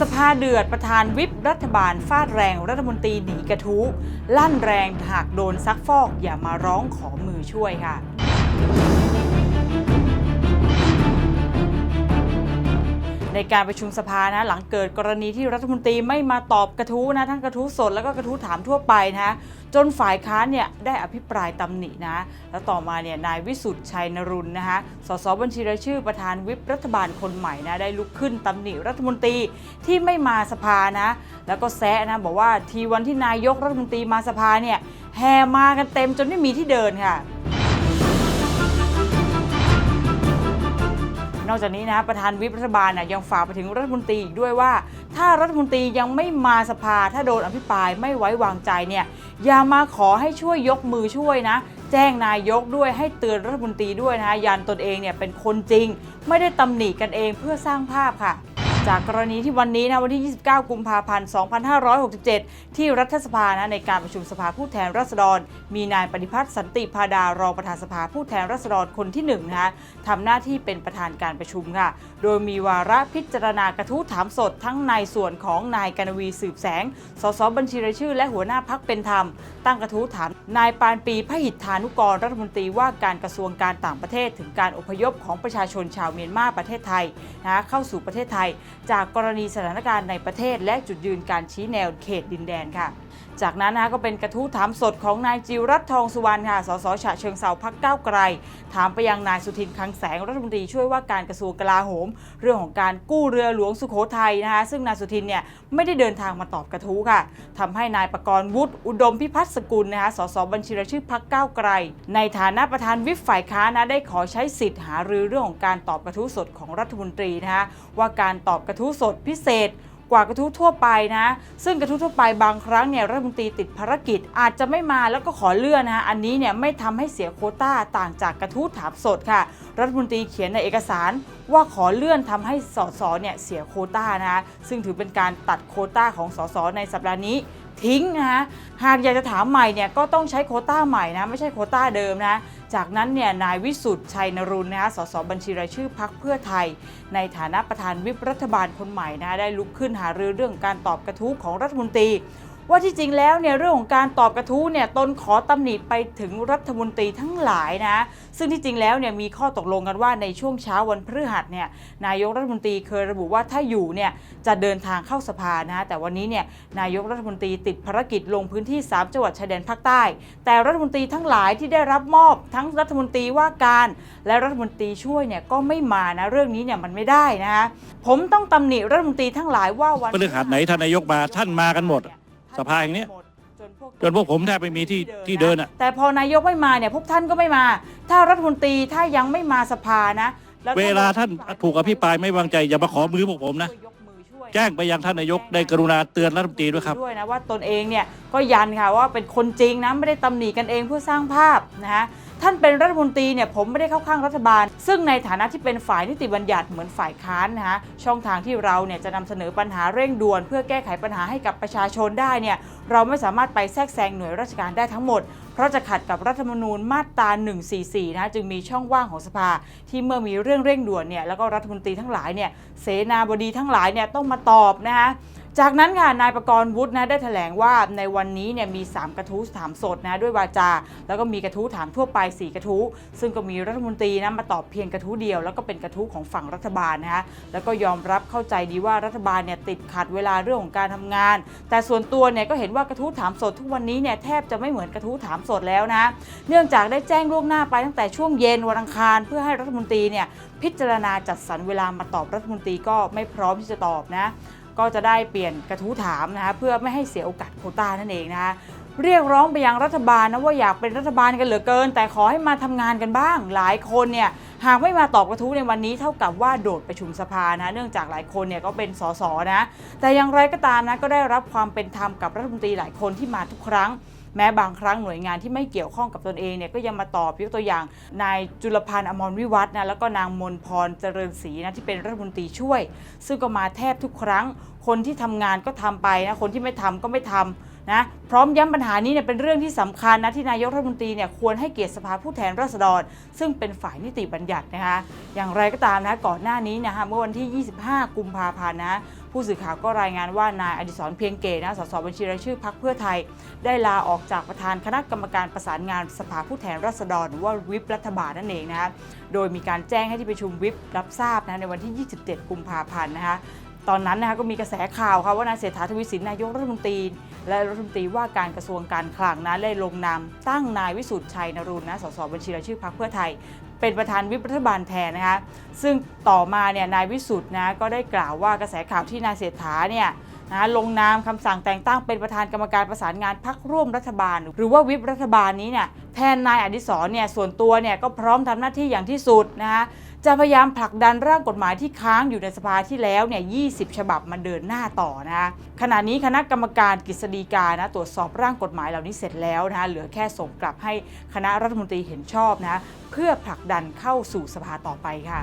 สภาเดือดประธานวิปรัฐบาลฟาดแรงรัฐมนตรีหนีกระทู้ลั่นแรงหากโดนซักฟอกอย่ามาร้องขอมือช่วยค่ะ ในการประชุมสภานะหลังเกิดกรณีที่รัฐมนตรีไม่มาตอบกระทู้นะทั้งกระทู้สดแล้วก็กระทู้ถามทั่วไปนะจนฝ่ายค้านเนี่ยได้อภิปรายตำหนินะแล้วต่อมาเนี่ยนายวิสุทธ์ชัยนรุณนะคะสสบัญชีรายชื่อประธานวิปรัฐบาลคนใหม่นะได้ลุกขึ้นตำหนิรัฐมนตรีที่ไม่มาสภานะแล้วก็แซะนะบอกว่าทีวันที่นายกรัฐมนตรีมาสภาเนี่ยแห่มากันเต็มจนไม่มีที่เดินค่ะ นอกจากนี้นะประธานวิปรัฐบาลนะยังฝากไปถึงรัฐมนตรีอีกด้วยว่า ถ้ารัฐมนตรียังไม่มาสภาถ้าโดนอภิปรายไม่ไว้วางใจเนี่ยอย่ามาขอให้ช่วยยกมือช่วยนะ แจ้งนายกด้วยให้เตือนรัฐมนตรีด้วยนะยันตนเองเนี่ยเป็นคนจริง ไม่ได้ตำหนิกันเองเพื่อสร้างภาพค่ะ จากกรณีที่วันนี้นะวันที่ 29 กุมภาพันธ์ 2567 ที่รัฐสภานะในการประชุมสภาผู้แทนราษฎร มีนายปฏิพัฒน์สันติพาดารองประธานสภาผู้แทนราษฎรคนที่1นะคะทำหน้าที่เป็นประธานการประชุมค่ะ โดยมีวาระพิจารณากระทู้ถามสดทั้งในส่วนของนายกนวีสืบแสง สสบัญชีรายชื่อ และหัวหน้าพักเป็นธรรม ตั้งกระทู้ถามนายปานปีพหิทธานุกรรัฐมนตรีว่าการกระทรวงการต่างประเทศ ถึงการอพยพของประชาชนชาวเมียนมาประเทศไทยนะคะเข้าสู่ประเทศไทยจากกรณีสถานการณ์ในประเทศและจุดยืนการชี้แนวเขตดินแดนค่ะ จากนั้นนะคะก็เป็นกระทู้ถามสดของนายจิรัตทองสุวรรณค่ะ สสฉะเชิงเซาพักก้าวไกล ถามไปยังนายสุทินคลังแสงรัฐมนตรีช่วยว่าการกระทรวงกลาโหม เรื่องของการกู้เรือหลวงสุโขทัยนะคะซึ่งนายสุทินเนี่ยไม่ได้เดินทางมาตอบกระทู้ค่ะทำให้นายประกรณ์วุฒิอุดมพิพัฒน์สกุลนะคะสสบัญชีรายชื่อพักก้าวไกล ในฐานะประธานวิปฝ่ายค้านะได้ขอใช้สิทธิ์หารือเรื่องของการตอบกระทู้สดของรัฐมนตรีนะคะว่าการตอบกระทู้สดพิเศษ กว่ากระทู้ทั่วไปนะ ซึ่งกระทู้ทั่วไปบางครั้งเนี่ยรัฐมนตรีติดภารกิจอาจจะไม่มาแล้วก็ขอเลื่อนนะอันนี้เนี่ยไม่ทำให้เสียโควต้าต่างจากกระทู้ถามสดค่ะ รัฐมนตรีเขียนในเอกสารว่าขอเลื่อนทำให้สสเนี่ยเสียโคต้านะซึ่งถือเป็นการตัดโคต้าของสสในสัปดาห์นี้ทิ้งนะคะหากอยากจะถามใหม่เนี่ยก็ต้องใช้โคต้าใหม่นะไม่ใช่โคต้าเดิมนะ จากนั้นเนี่ยนายวิสุทธ์ชัยนรุณนะคะสสบัญชีรายชื่อพักเพื่อไทย ในฐานะประธานวิปรัฐบาลคนใหม่นะได้ลุกขึ้นหารือเรื่องการตอบกระทู้ของรัฐมนตรี ว่าที่จริงแล้วเนี่ยเรื่องของการตอบกระทู้เนี่ยตนขอตำหนิไปถึงรัฐมนตรีทั้งหลายนะ ซึ่งที่จริงแล้วเนี่ยมีข้อตกลงกันว่าในช่วงเช้าวันพฤหัสเนี่ยนายกรัฐมนตรีเคยระบุว่าถ้าอยู่เนี่ยจะเดินทางเข้าสภานะแต่วันนี้เนี่ยนายกรัฐมนตรีติดภารกิจลงพื้นที่ 3 จังหวัดชายแดนภาคใต้ แต่รัฐมนตรีทั้งหลายที่ได้รับมอบทั้งรัฐมนตรีว่าการ และรัฐมนตรีช่วยเนี่ยก็ไม่มานะเรื่องนี้เนี่ยมันไม่ได้นะคะผมต้องตำหนิรัฐมนตรีทั้งหลายว่าวันพฤหัสไหนท่านนายกมาท่านมากันหมด สภาแห่งเนี้ยจนพวกผมแทบไม่มีที่ที่เดินอะแต่พอนายกไม่มาเนี่ยพวกท่านก็ไม่มา ถ้ารัฐมนตรีถ้ายังไม่มาสภานะแถ้เวลาท่านถูกอภิปรายไม่วางใจอย่ามาขอมือพวกผมนะช่วยยกมือช่วยแจ้งไปยังท่านนายกได้กรุณาเตือนรัฐมนตรีด้วยครับด้วยนะว่าตนเองเนี่ยก็ยันค่ะว่าเป็นคนจริงนะไม่ได้ตำหนิกันเองเพื่อสร้างภาพนะฮะ ท่านเป็นรัฐมนตรีเนี่ยผมไม่ได้เข้าข้างรัฐบาล ซึ่งในฐานะที่เป็นฝ่ายนิติบัญญัติเหมือนฝ่ายค้านนะฮะช่องทางที่เราเนี่ยจะนำเสนอปัญหาเร่งด่วน เพื่อแก้ไขปัญหาให้กับประชาชนได้เนี่ยเราไม่สามารถไปแทรกแซงหน่วยราชการได้ทั้งหมด เพราะจะขัดกับรัฐธรรมนูญมาตรา 144 นะจึงมีช่องว่างของสภา ที่เมื่อมีเรื่องเร่งด่วนเนี่ยแล้วก็รัฐมนตรีทั้งหลายเนี่ยเสนาบดีทั้งหลายเนี่ยต้องมาตอบนะคะ จากนั้นค่ะนายประกรณ์วุฒินะได้แถลงว่าในวันนี้เนี่ยมี 3 กระทู้ถามสดนะด้วยวาจา แล้วก็มีกระทู้ถามทั่วไป 4 กระทู้ ซึ่งก็มีรัฐมนตรีนะมาตอบเพียงกระทู้เดียว แล้วก็เป็นกระทู้ของฝั่งรัฐบาลนะคะแล้วก็ยอมรับเข้าใจดีว่ารัฐบาลเนี่ยติดขัดเวลาเรื่องของการทำงาน แต่ส่วนตัวเนี่ยก็เห็นว่ากระทู้ถามสดทุกวันนี้เนี่ยแทบจะไม่เหมือนกระทู้ถามสดแล้วนะเนื่องจากได้แจ้งล่วงหน้าไปตั้งแต่ช่วงเย็นวันอังคาร เพื่อให้รัฐมนตรีเนี่ยพิจารณาจัดสรรเวลามาตอบรัฐมนตรีก็ไม่พร้อมที่จะตอบนะ ก็จะได้เปลี่ยนกระทู้ถามนะคะเพื่อไม่ให้เสียโอกาสโคต้านั่นเองนะคะเรียกร้องไปยังรัฐบาลนะว่าอยากเป็นรัฐบาลกันเหลือเกิน แต่ขอให้มาทำงานกันบ้าง หลายคนเนี่ยหากไม่มาตอบกระทู้ในวันนี้เท่ากับว่าโดดประชุมสภานะเนื่องจากหลายคนเนี่ยก็เป็นสสนะ แต่อย่างไรก็ตามนะก็ได้รับความเป็นธรรมกับรัฐมนตรีหลายคนที่มาทุกครั้ง แม้บางครั้งหน่วยงานที่ไม่เกี่ยวข้องกับตนเองเนี่ยก็ยังมาตอบยกตัวอย่าง นายจุลพันธ์อมรวิวัฒนะแล้วก็นางมนพรเจริญศรีนะที่เป็นรัฐมนตรีช่วย ซึ่งก็มาแทบทุกครั้ง คนที่ทำงานก็ทำไปนะคนที่ไม่ทำก็ไม่ทำนะพร้อมย้ำปัญหานี้เนี่ยเป็นเรื่องที่สำคัญนะที่นายกรัฐมนตรีเนี่ยควรให้เกียรติสภาผู้แทนราษฎร ซึ่งเป็นฝ่ายนิติบัญญัตินะคะอย่างไรก็ตามนะก่อนหน้านี้นะคะเมื่อวันที่ 25 กุมภาพันธ์นะ ผู้สื่อข่าวก็รายงานว่านายอดิศรเพียงเกตนะสสบัญชีรายชื่อพักเพื่อไทย ได้ลาออกจากประธานคณะกรรมการประสานงานสภาผู้แทนราษฎรหรือว่าวิปรัฐบาลนั่นเองนะคะโดยมีการแจ้งให้ที่ประชุมวิปรับทราบนะในวันที่ 27 กุมภาพันธ์นะคะตอนนั้นนะคะก็มีกระแสข่าวค่ะว่านายเศรษฐาทวีสินนายกรัฐมนตรี และรัฐมนตรีว่าการกระทรวงการคลังนะได้ลงนามตั้งนายวิสุทธ์ชัยนรุนนะสสบัญชีรายชื่อพรรคเพื่อไทย เป็นประธานวิปรัฐบาลแทนนะคะ ซึ่งต่อมาเนี่ยนายวิสุทธ์นะก็ได้กล่าวว่ากระแสข่าวที่นายเศรษฐาเนี่ยนะลงนามคำสั่งแต่งตั้งเป็นประธานกรรมการประสานงานพักร่วมรัฐบาล หรือว่าวิปรัฐบาลนี้เนี่ยแทนนายอดิศรเนี่ยส่วนตัวเนี่ยก็พร้อมทำหน้าที่อย่างที่สุดนะคะ จะพยายามผลักดันร่างกฎหมายที่ค้างอยู่ในสภาที่แล้วเนี่ย 20 ฉบับมาเดินหน้าต่อนะคะขณะนี้คณะกรรมการกฤษฎีกานะตรวจสอบร่างกฎหมายเหล่านี้เสร็จแล้วนะเหลือแค่ส่งกลับให้คณะรัฐมนตรีเห็นชอบนะเพื่อผลักดันเข้าสู่สภาต่อไปค่ะ